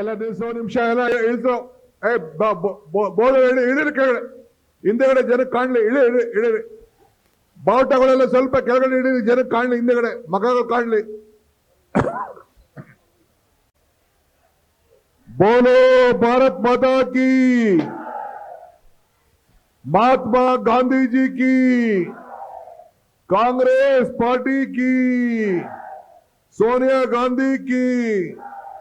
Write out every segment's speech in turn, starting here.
ಎಲ್ಲ ನಿಲ್ಸೋ ನಿಮಿಷ ಎಲ್ಲ ಇಳಿಸೋ ಏ ಬೋರ್ಡ್ ಇಳಿ ಇಳಿರಿ ಕೆಳಗಡೆ ಹಿಂದೆಗಡೆ ಜನಕ್ಕೆ ಕಾಣ್ಲಿ ಇಳಿ ಇಳಿ ಇಳಿರಿ ಬಾವುಟಗಳೆಲ್ಲ ಸ್ವಲ್ಪ ಕೆಳಗಡೆ ಇಳಿರಿ ಜನಕ್ಕೆ ಕಾಣ್ಲಿ ಹಿಂದೆಗಡೆ ಮಗಗಳು ಕಾಣ್ಲಿ ಬೋಲೋ ಭಾರತ್ ಮಾತಾ ಕಿ महात्मा गांधी जी की कांग्रेस पार्टी की सोनिया गांधी की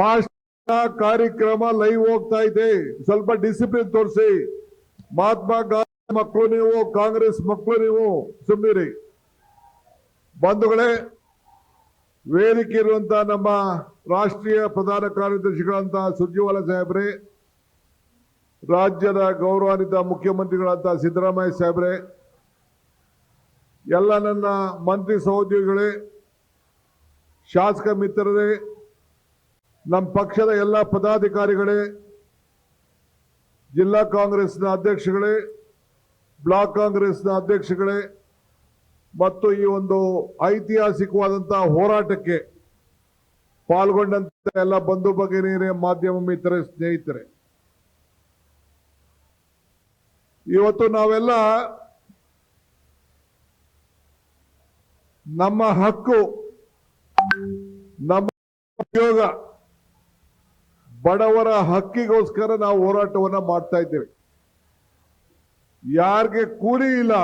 ಭಾಷಣ ಕಾರ್ಯಕ್ರಮ ಲೈವ್ ಹೋಗ್ತಾ ಇದೆ. ಸ್ವಲ್ಪ ಡಿಸಿಪ್ಲಿನ್ ತೋರಿಸಿ. ಮಹಾತ್ಮ ಗಾಂಧಿ ಮಕ್ಕಳು ನೀವು, ಕಾಂಗ್ರೆಸ್ ಮಕ್ಕಳು ನೀವು ಸುಮ್ಮನಿರಿ ಬಂಧುಗಳೇ, ವೇದಿಕೆ ಇರುವಂತಹ ನಮ್ಮ ರಾಷ್ಟ್ರೀಯ ಪ್ರಧಾನ ಕಾರ್ಯದರ್ಶಿಗಳಂತಹ ಸುರ್ಜಿವಾಲ ಸಾಹೇಬ್ರೆ, ರಾಜ್ಯದ ಗೌರವಾನ್ವಿತ ಮುಖ್ಯಮಂತ್ರಿಗಳಂತ ಸಿದ್ದರಾಮಯ್ಯ ಸಾಹೇಬ್ರೆ, ಎಲ್ಲ ನನ್ನ ಮಂತ್ರಿ ಸಹೋದ್ಯೋಗಿಗಳೇ, ಶಾಸಕ ಮಿತ್ರರೇ ನಮ್ಮ ಪಕ್ಷದ ಎಲ್ಲ ಪದಾಧಿಕಾರಿಗಳೇ, ಜಿಲ್ಲಾ ಕಾಂಗ್ರೆಸ್ನ ಅಧ್ಯಕ್ಷಗಳೇ, ಬ್ಲಾಕ್ ಕಾಂಗ್ರೆಸ್ನ ಅಧ್ಯಕ್ಷಗಳೇ, ಮತ್ತು ಈ ಒಂದು ಐತಿಹಾಸಿಕವಾದಂತಹ ಹೋರಾಟಕ್ಕೆ ಪಾಲ್ಗೊಂಡಂತ ಎಲ್ಲ ಬಂಧು ಬಗೆನೇ ಮಾಧ್ಯಮ ಮಿತ್ರ ಸ್ನೇಹಿತರೆ. ಇವತ್ತು ನಾವೆಲ್ಲ ನಮ್ಮ ಹಕ್ಕು, ನಮ್ಮ ಉದ್ಯೋಗ ಬಡವರ ಹಕ್ಕಿಗೋಸ್ಕರ ನಾವು ಹೋರಾಟವನ್ನ ಮಾಡ್ತಾ ಇದ್ದೇವೆ. ಯಾರಿಗೆ ಕೂಲಿ ಇಲ್ಲ,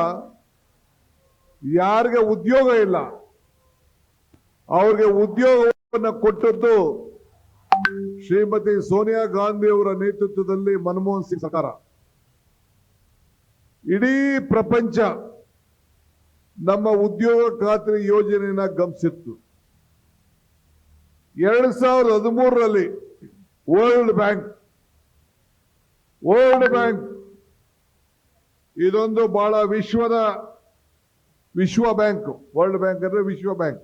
ಯಾರಿಗೆ ಉದ್ಯೋಗ ಇಲ್ಲ, ಅವ್ರಿಗೆ ಉದ್ಯೋಗವನ್ನು ಕೊಟ್ಟದ್ದು ಶ್ರೀಮತಿ ಸೋನಿಯಾ ಗಾಂಧಿ ಅವರ ನೇತೃತ್ವದಲ್ಲಿ ಮನಮೋಹನ್ ಸಿಂಗ್ ಸರ್ಕಾರ. ಇಡೀ ಪ್ರಪಂಚ ನಮ್ಮ ಉದ್ಯೋಗ ಖಾತ್ರಿ ಯೋಜನೆಯನ್ನ ಗಮನಿಸಿತ್ತು. ಎರಡ್ ಸಾವಿರದ ಹದಿಮೂರರಲ್ಲಿ ವರ್ಲ್ಡ್ ಬ್ಯಾಂಕ್ ವರ್ಲ್ಡ್ ಬ್ಯಾಂಕ್ ಇದೊಂದು ಬಹಳ ವಿಶ್ವದ, ವಿಶ್ವ ಬ್ಯಾಂಕ್ ವರ್ಲ್ಡ್ ಬ್ಯಾಂಕ್ ಅಂದ್ರೆ ವಿಶ್ವ ಬ್ಯಾಂಕ್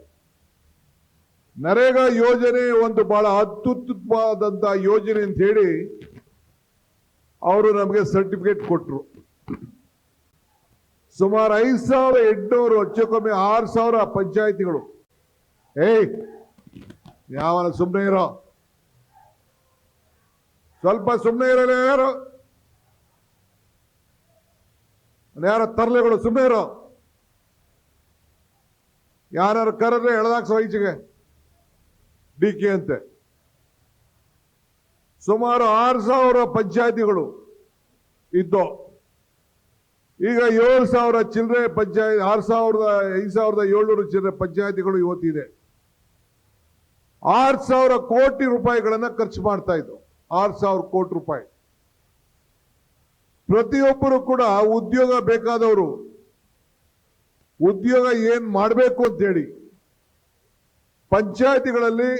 ನರೇಗಾ ಯೋಜನೆ ಒಂದು ಬಹಳ ಅತ್ಯುತ್ತಮವಾದಂಥ ಯೋಜನೆ ಅಂತ ಹೇಳಿ ಅವರು ನಮಗೆ ಸರ್ಟಿಫಿಕೇಟ್ ಕೊಟ್ಟರು ಸುಮಾರು ಐದು ಸಾವಿರ ಎಂಟುನೂರು ಹೆಚ್ಚು ಆರು ಸಾವಿರ ಪಂಚಾಯಿತಿಗಳು. ಏಯ್ ಯಾವ ಸುಮ್ಮನೆ ಇರೋ? ಸ್ವಲ್ಪ ಸುಮ್ಮನೆ ಇರಲ್ಲ ಯಾರು? ಯಾರ ತರಲೆಗಳು? ಸುಮ್ಮನೆ ಇರೋ. ಯಾರು ಕರೆದ್ರೆ ಎಳೆದಾಕ್ಸೋ ಈಚೆಗೆ. ಡಿ ಕೆ ಅಂತೆ. ಸುಮಾರು ಆರು ಸಾವಿರ ಪಂಚಾಯತಿಗಳು ಇದ್ದು. ಈಗ ಏಳು ಸಾವಿರ ಚಿಲ್ಲರೆ ಪಂಚಾಯತ್, ಆರು ಸಾವಿರದ ಐದು ಸಾವಿರದ ಏಳ್ನೂರು ಚಿಲ್ಲರೆ ಪಂಚಾಯತಿಗಳು ಇವತ್ತಿದೆ. ಆರು ಸಾವಿರ ಕೋಟಿ ರೂಪಾಯಿಗಳನ್ನು ಖರ್ಚು ಮಾಡ್ತಾ ಇದ್ದು. ಆರು ಸಾವಿರ ಕೋಟಿ ರೂಪಾಯಿ. ಪ್ರತಿಯೊಬ್ಬರು ಕೂಡ ಉದ್ಯೋಗ ಬೇಕಾದವರು, ಉದ್ಯೋಗ ಏನ್ ಮಾಡಬೇಕು ಅಂತೇಳಿ ಪಂಚಾಯತಿಗಳಲ್ಲಿ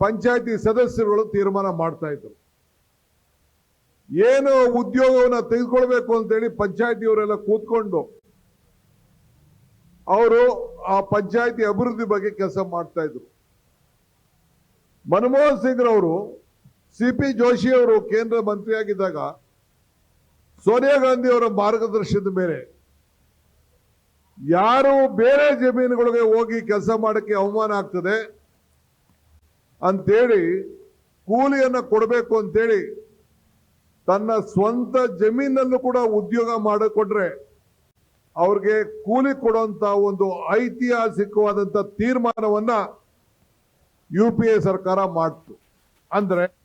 ಪಂಚಾಯತಿ ಸದಸ್ಯರುಗಳು ತೀರ್ಮಾನ ಮಾಡ್ತಾ ಇದ್ರು. ಏನು ಉದ್ಯೋಗವನ್ನ ತೆಗೆದುಕೊಳ್ಬೇಕು ಅಂತೇಳಿ ಪಂಚಾಯತಿಯವರೆಲ್ಲ ಕೂತ್ಕೊಂಡು ಅವರು ಆ ಪಂಚಾಯತಿ ಅಭಿವೃದ್ಧಿ ಬಗ್ಗೆ ಕೆಲಸ ಮಾಡ್ತಾ ಇದ್ರು. ಮನಮೋಹನ್ ಸಿಂಗ್ ರವರು ಸಿ ಪಿ ಜೋಶಿ ಅವರು ಕೇಂದ್ರ ಮಂತ್ರಿಯಾಗಿದ್ದಾಗ ಸೋನಿಯಾ ಗಾಂಧಿ ಅವರ ಮಾರ್ಗದರ್ಶನದ ಮೇಲೆ ಯಾರು ಬೇರೆ ಜಮೀನುಗಳಿಗೆ ಹೋಗಿ ಕೆಲಸ ಮಾಡೋಕ್ಕೆ ಅವಮಾನ ಆಗ್ತದೆ ಅಂತೇಳಿ ಕೂಲಿಯನ್ನು ಕೊಡಬೇಕು ಅಂತೇಳಿ ತನ್ನ ಸ್ವಂತ ಜಮೀನಲ್ಲೂ ಕೂಡ ಉದ್ಯೋಗ ಮಾಡಿಕೊಟ್ರೆ ಅವ್ರಿಗೆ ಕೂಲಿ ಕೊಡುವಂತ ಒಂದು ಐತಿಹಾಸಿಕವಾದಂಥ ತೀರ್ಮಾನವನ್ನು ಯು ಪಿ ಎ ಸರ್ಕಾರ ಮಾಡ್ತು. ಅಂದ್ರೆ